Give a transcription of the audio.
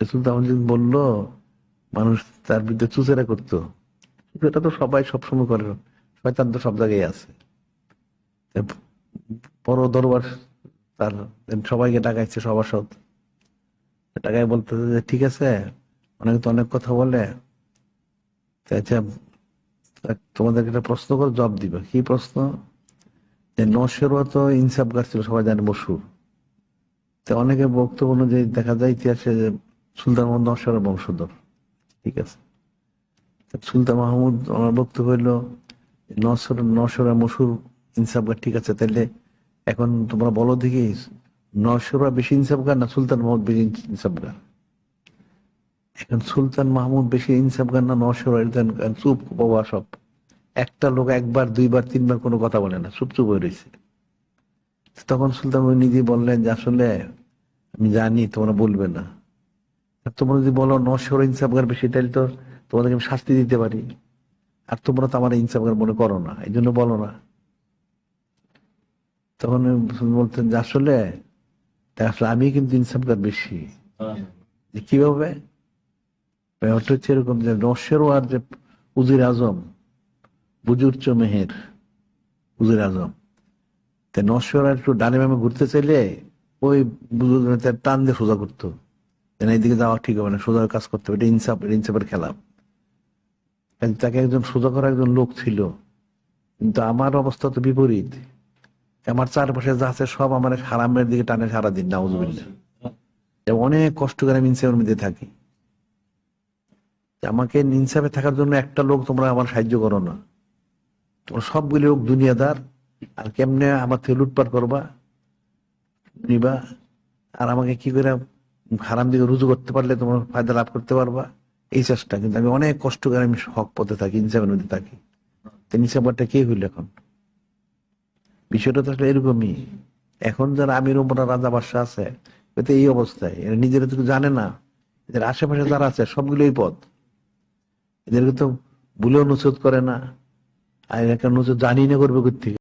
মজিদ বলল, মানুষ তার বিরুদ্ধে চুচেরা করতো। এটা তো সবাই সবসময় করে, শয়তান তো সব জায়গায় আছে। বড় দরবার তার, সবাইকে ডাকাইছে, সভাসদ। টাকায় বলতেছে যে, ঠিক আছে, অনেক তো অনেক কথা বলে। আচ্ছা তোমাদেরকে একটা প্রশ্ন করে জবাব দিবে। কি প্রশ্ন? যে নশেরও তো ইনসাফ গাছ ছিল সবাই জানে মশুর তো অনেকে বক্তব্য অনুযায়ী দেখা যায় ইতিহাসে সুলতান মোহাম্মদ নশেরের বংশধর। ঠিক আছে? সুলতান মাহমুদ আমার বক্তব্য হইল নশর নশরা মশুর ইনসাফগার ঠিক আছে? তাহলে এখন তোমরা বলো দেখি নশরা বেশি ইনসাফগার না সুলতান মাহমুদ বেশি ইনসাফ গান এখন সুলতান মাহমুদ বেশি ইনসাফ গান না নশরা চুপ বাবা সব। একটা লোক একবার, দুইবার, তিনবার কোনো কথা বলে না, চুপ চুপ হয়ে রয়েছে তখন সুলতান নিজে বললেন যে, আসলে আমি জানি, তোমরা বলবে না। তোমরা যদি বলো নশরা ইনসাফ গান বেশি তাহলে তো তোমাদেরকে আমি শাস্তি দিতে পারি। আর তোমরা তো আমার ইনসাফ গান মনে করো না এই জন্য বলো না। তখন বলতেন যে আসলে আসলে আমি কিন্তু ইনসাফগার বেশি। যে কীভাবে? ব্যাপারটা হচ্ছে এরকম যে নশেরও আর যে উজির আজম বুজুর মেহের উজির আজম। তা নশ্বর আর একটু ডানে বামে ঘুরতে চাইলে ওই বুজুর টান দিয়ে সোজা করতো। যে না এইদিকে যাওয়া ঠিক হবে না সোজা কাজ করতে হবে, এটা ইনসাফ ইনসাফের খেলা। তাকে একজন সোজা করা একজন লোক ছিল, কিন্তু আমার অবস্থা তো বিপরীত। আমার চারপাশে যা আছে সব আমার হারামের দিকে টানে সারাদিন, নাউজুবিল্লাহ। এবং অনেক কষ্ট করে আমি ইনসাফের মধ্যে থাকি। আমাকে ইনসাফে থাকার জন্য একটা লোক তোমরা আমার সাহায্য করো না। তোমরা সবগুলি লোক দুনিয়াদার, আর কেমনে আমার থেকে লুটপাট করবা, নিবা, আর আমাকে কি করে হারাম দিকে রুজু করতে পারলে তোমার ফায়দা লাভ করতে পারবা। এই চেষ্টা, কিন্তু আমি অনেক কষ্ট করে আমি হক পথে থাকি, ইনসাফের মধ্যে থাকি। তো কে হইল এখন? বিষয়টা তো আসলে এরকমই। এখন যারা আমির উমরা রাজা বাদশাহ আছে, এতে এই অবস্থায়। এরা নিজেরা তো জানে না। এদের আশেপাশে যারা আছে সবগুলো এই পথ। এদেরকে তো ভুলেও অনুচ্ছেদ করে না। আর এরা অনুচ্ছেদ জানি না করবে কোথেকে